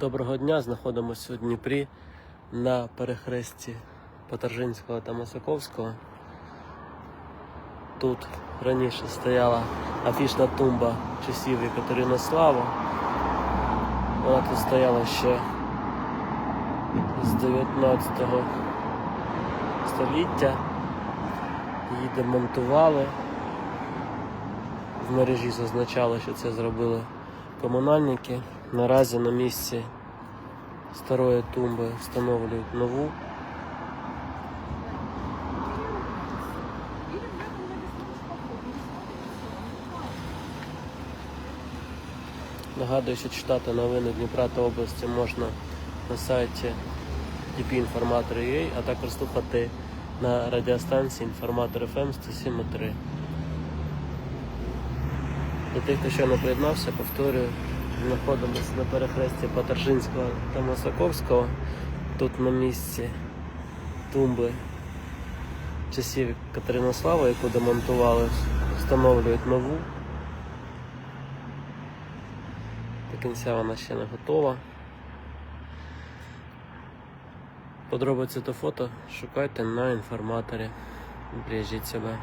Доброго дня, знаходимося у Дніпрі на перехресті Потаржинського та Масаковського. Тут раніше стояла афішна тумба часів Екатерина Слава. Вона тут стояла ще з 19 століття. Її демонтували. В мережі зазначало, що це зробили комунальники. Наразі на місці старої тумби встановлюють нову. Нагадую, що читати новини Дніпра та області можна на сайті dpinformator.ua, а також слухати на радіостанції Інформатор FM 107.3. Для тих, хто ще не приєднався, повторюю, знаходимося на перехресті Паторжинського та Масаковського. Тут на місці тумби часів Катеринослава, яку демонтували, встановлюють нову. До кінця вона ще не готова. Подробиці та фото шукайте на інформаторі. Бережіть себе.